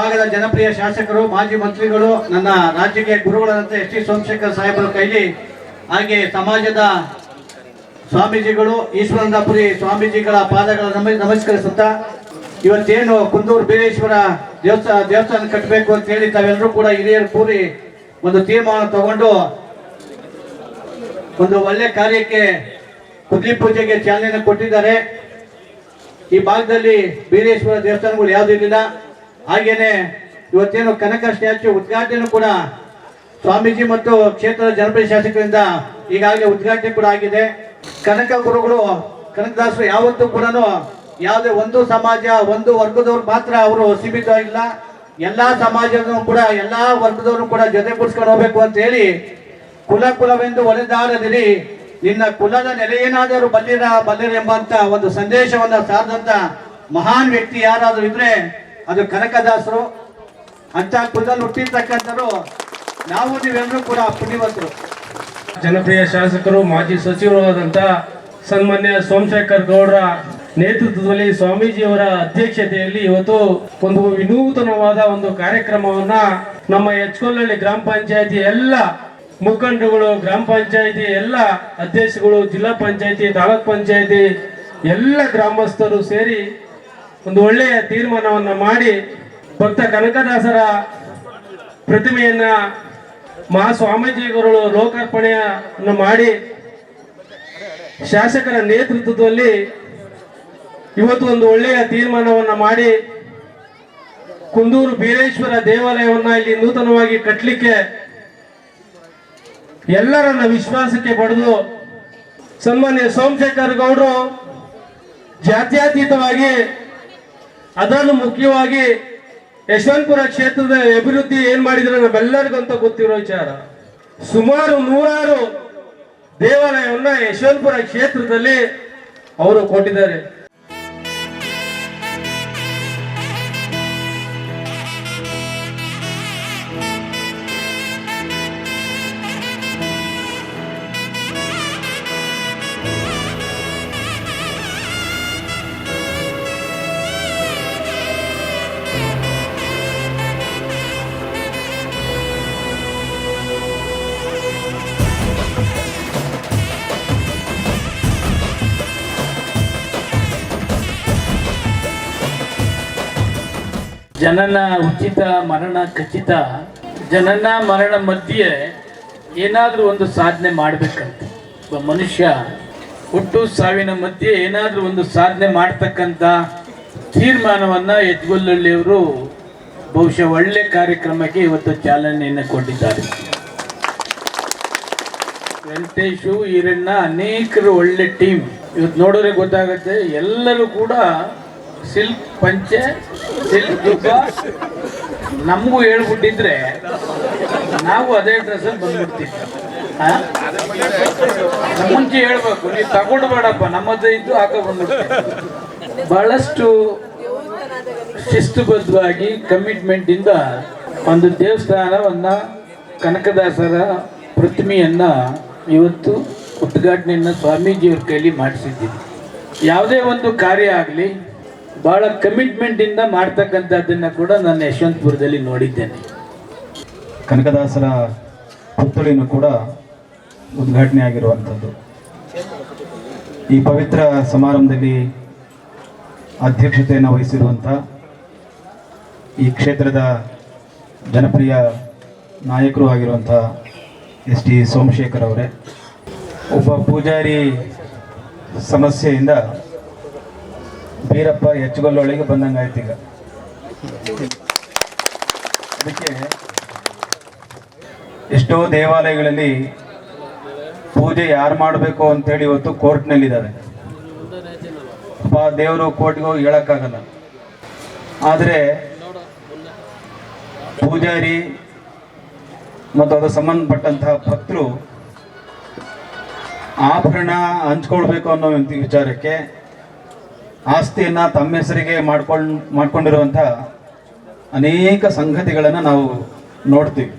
ಭಾಗದ ಜನಪ್ರಿಯ ಶಾಸಕರು, ಮಾಜಿ ಮಂತ್ರಿಗಳು, ನನ್ನ ರಾಜ್ಯಕ್ಕೆ ಗುರುಗಳಾದಂಥ ಎಸ್ ಟಿ ಸೋಮಶೇಖರ್ ಸಾಹೇಬರ ಕೈಲಿ, ಹಾಗೆ ಸಮಾಜದ ಸ್ವಾಮೀಜಿಗಳು, ಈಶ್ವರಂದಪುರಿ ಸ್ವಾಮೀಜಿಗಳ ಪಾದಗಳ ನಮ ನಮಸ್ಕರಿಸುತ್ತಾ, ಇವತ್ತೇನು ಕುಂದೂರು ಬೀರೇಶ್ವರ ದೇವಸ್ಥಾನ ದೇವಸ್ಥಾನ ಕಟ್ಟಬೇಕು ಅಂತ ಹೇಳಿ ತಾವೆಲ್ಲರೂ ಕೂಡ ಹಿರಿಯರು ಕೂರಿ ಒಂದು ತೀರ್ಮಾನ ತಗೊಂಡು, ಒಂದು ಒಳ್ಳೆ ಕಾರ್ಯಕ್ಕೆ ಕುದ್ಲಿ ಪೂಜೆಗೆ ಚಾಲನೆ ಕೊಟ್ಟಿದ್ದಾರೆ. ಈ ಭಾಗದಲ್ಲಿ ಬೀರೇಶ್ವರ ದೇವಸ್ಥಾನಗಳು ಯಾವುದೂ ಇರಲಿಲ್ಲ. ಹಾಗೇನೆ ಇವತ್ತೇನು ಕನಕ ಸ್ಟ್ಯಾಚು ಉದ್ಘಾಟನೆ ಕೂಡ ಸ್ವಾಮೀಜಿ ಮತ್ತು ಕ್ಷೇತ್ರದ ಜನಪ್ರಿಯ ಶಾಸಕರಿಂದ ಈಗಾಗಲೇ ಉದ್ಘಾಟನೆ ಕೂಡ ಆಗಿದೆ. ಕನಕ ಗುರುಗಳು ಕನಕದಾಸರು ಯಾವತ್ತೂ ಕೂಡ ಯಾವುದೇ ಒಂದು ಸಮಾಜ, ಒಂದು ವರ್ಗದವ್ರು ಮಾತ್ರ ಅವರು ಸೀಮಿತ ಇಲ್ಲ. ಎಲ್ಲಾ ಸಮಾಜದ ಕೂಡ, ಎಲ್ಲಾ ವರ್ಗದವರು ಕೂಡ ಜೊತೆ ಕೂಡಿಸ್ಕೊಂಡು ಹೋಗ್ಬೇಕು ಅಂತ ಹೇಳಿ ಕುಲ ಕುಲವೆಂದು ಒಲೆದಾರದಿರಿ ನಿನ್ನ ಕುಲದ ನೆಲೆಯೇನಾದರೂ ಬಲ್ಲಿರ ಬಲ್ಲಿರ ಎಂಬಂತ ಒಂದು ಸಂದೇಶವನ್ನ ಸಾರಿದಂತ ಮಹಾನ್ ವ್ಯಕ್ತಿ ಯಾರಾದರೂ ಇದ್ರೆ ಅದು ಕನಕದಾಸರು, ಅಂತ ಕುಲದಲ್ಲಿ ಹುಟ್ಟಿರ್ತಕ್ಕಂಥವ್ರು, ನಾವು ನೀವೆಲ್ಲರೂ ಕೂಡ ಪುಣ್ಯವಂತರು. ಜನಪ್ರಿಯ ಶಾಸಕರು, ಮಾಜಿ ಸಚಿವರು ಆದಂತ ಸನ್ಮಾನ್ಯ ಸೋಮಶೇಖರ್ ಗೌಡರ ನೇತೃತ್ವದಲ್ಲಿ ಸ್ವಾಮೀಜಿಯವರ ಅಧ್ಯಕ್ಷತೆಯಲ್ಲಿ ಇವತ್ತು ಒಂದು ವಿನೂತನವಾದ ಒಂದು ಕಾರ್ಯಕ್ರಮವನ್ನ ನಮ್ಮ ಎಚ್ಕೊಲ್ಲಹಳ್ಳಿ ಗ್ರಾಮ ಪಂಚಾಯತಿ ಎಲ್ಲ ಮುಖಂಡಗಳು, ಗ್ರಾಮ ಪಂಚಾಯತಿ ಎಲ್ಲ ಅಧ್ಯಕ್ಷಗಳು, ಜಿಲ್ಲಾ ಪಂಚಾಯತಿ, ತಾಲೂಕ್ ಪಂಚಾಯತಿ ಎಲ್ಲ ಗ್ರಾಮಸ್ಥರು ಸೇರಿ ಒಂದು ಒಳ್ಳೆಯ ತೀರ್ಮಾನವನ್ನು ಮಾಡಿ ಭಕ್ತ ಕನಕದಾಸರ ಪ್ರತಿಮೆಯನ್ನ ಮಹಾಸ್ವಾಮೀಜಿಗಳು ಲೋಕಾರ್ಪಣೆಯನ್ನು ಮಾಡಿ ಶಾಸಕರ ನೇತೃತ್ವದಲ್ಲಿ ಇವತ್ತು ಒಂದು ಒಳ್ಳೆಯ ತೀರ್ಮಾನವನ್ನು ಮಾಡಿ ಕುಂದೂರು ಬೀರೇಶ್ವರ ದೇವಾಲಯವನ್ನ ಇಲ್ಲಿ ನೂತನವಾಗಿ ಕಟ್ಟಲಿಕ್ಕೆ ಎಲ್ಲರನ್ನ ವಿಶ್ವಾಸಕ್ಕೆ ಪಡೆದು ಸನ್ಮಾನ್ಯ ಸೋಮಶೇಖರ್ ಗೌಡರು ಜಾತ್ಯತೀತವಾಗಿ ಅದರಲ್ಲೂ ಮುಖ್ಯವಾಗಿ ಯಶವಂತಪುರ ಕ್ಷೇತ್ರದ ಅಭಿವೃದ್ಧಿ ಏನ್ ಮಾಡಿದ್ರೆ ಅಂತ ಗೊತ್ತಿರೋ ವಿಚಾರ. ಸುಮಾರು ನೂರಾರು ದೇವಾಲಯವನ್ನ ಯಶವಂತಪುರ ಕ್ಷೇತ್ರದಲ್ಲಿ ಅವರು ಕೊಟ್ಟಿದ್ದಾರೆ. ಜನನ ಉಚಿತ, ಮರಣ ಖಚಿತ. ಜನನ, ಮರಣ ಮಧ್ಯೆ ಏನಾದರೂ ಒಂದು ಸಾಧನೆ ಮಾಡಬೇಕಂತ. ಒಬ್ಬ ಮನುಷ್ಯ ಹುಟ್ಟು ಸಾವಿನ ಮಧ್ಯೆ ಏನಾದರೂ ಒಂದು ಸಾಧನೆ ಮಾಡ್ತಕ್ಕಂಥ ತೀರ್ಮಾನವನ್ನು ಯಜ್ಗೊಲ್ಲಳ್ಳಿಯವರು ಬಹುಶಃ ಒಳ್ಳೆ ಕಾರ್ಯಕ್ರಮಕ್ಕೆ ಇವತ್ತು ಚಾಲನೆಯನ್ನು ಕೊಟ್ಟಿದ್ದಾರೆ. ವೆಂಕಟೇಶು, ಈರಣ್ಣ ಅನೇಕರು ಒಳ್ಳೆ ಟೀಮ್. ಇವತ್ತು ನೋಡಿದ್ರೆ ಗೊತ್ತಾಗುತ್ತೆ, ಎಲ್ಲರೂ ಕೂಡ ಸಿಲ್ಕ್ ಪಂಚೆ ನಮಗೂ ಹೇಳ್ಬಿಟ್ಟಿದ್ರೆ ನಾವು ಅದೇ ಡ್ರೆಸ್ಸಲ್ಲಿ ಬಂದ್ಬಿಡ್ತೀವಿ. ಮುಂಚೆ ಹೇಳ್ಬೇಕು ನೀವು ತಗೊಂಡ್ಬೇಡಪ್ಪ ನಮ್ಮದು ಇದ್ದು ಹಾಕ ಬಂದ್ಬಿಡ್ತೀವಿ ಬಹಳಷ್ಟು ಶಿಸ್ತುಬದ್ಧವಾಗಿ ಕಮಿಟ್ಮೆಂಟ್ ಇಂದ ಒಂದು ದೇವಸ್ಥಾನವನ್ನ ಕನಕದಾಸರ ಪ್ರತಿಮೆಯನ್ನ ಇವತ್ತು ಉದ್ಘಾಟನೆಯನ್ನ ಸ್ವಾಮೀಜಿಯವ್ರ ಕೈಲಿ ಮಾಡಿಸಿದ್ದೀವಿ. ಯಾವುದೇ ಒಂದು ಕಾರ್ಯ ಆಗಲಿ ಬಹಳ ಕಮಿಟ್ಮೆಂಟ್ ಇಂದ ಮಾಡ್ತಕ್ಕಂಥದ್ದನ್ನ ಕೂಡ ನಾನು ಯಶವಂತಪುರದಲ್ಲಿ ನೋಡಿದ್ದೇನೆ. ಕನಕದಾಸರ ಪುತ್ಥಳಿನೂ ಕೂಡ ಉದ್ಘಾಟನೆ ಆಗಿರುವಂಥದ್ದು. ಈ ಪವಿತ್ರ ಸಮಾರಂಭದಲ್ಲಿ ಅಧ್ಯಕ್ಷತೆಯನ್ನು ವಹಿಸಿರುವಂಥ ಈ ಕ್ಷೇತ್ರದ ಜನಪ್ರಿಯ ನಾಯಕರು ಆಗಿರುವಂಥ ಎಸ್ ಟಿ ಸೋಮಶೇಖರ್ ಅವರೇ. ಒಬ್ಬ ಪೂಜಾರಿ ಸಮಸ್ಯೆಯಿಂದ ಬೀರಪ್ಪ ಬಂದಂಗೆ ಆಯ್ತು ಈಗ. ಅದಕ್ಕೆ ಎಷ್ಟೋ ದೇವಾಲಯಗಳಲ್ಲಿ ಪೂಜೆ ಯಾರು ಮಾಡಬೇಕು ಅಂತೇಳಿ ಇವತ್ತು ಕೋರ್ಟ್ನಲ್ಲಿದ್ದಾರೆ. ಅಪ್ಪ ದೇವರು ಕೋರ್ಟ್ಗೆ ಹೋಗಿ ಹೇಳೋಕ್ಕಾಗಲ್ಲ. ಆದರೆ ಪೂಜಾರಿ ಮತ್ತು ಅದಕ್ಕೆ ಸಂಬಂಧಪಟ್ಟಂತಹ ಭಕ್ತರು ಆಭರಣ ಹಂಚ್ಕೊಳ್ಬೇಕು ಅನ್ನೋ ವಿಚಾರಕ್ಕೆ ಆಸ್ತಿಯನ್ನ ತಮ್ಮ ಹೆಸರಿಗೆ ಮಾಡ್ಕೊಂಡು ಮಾಡ್ಕೊಂಡಿರುವಂಥ ಅನೇಕ ಸಂಗತಿಗಳನ್ನು ನಾವು ನೋಡ್ತೀವಿ.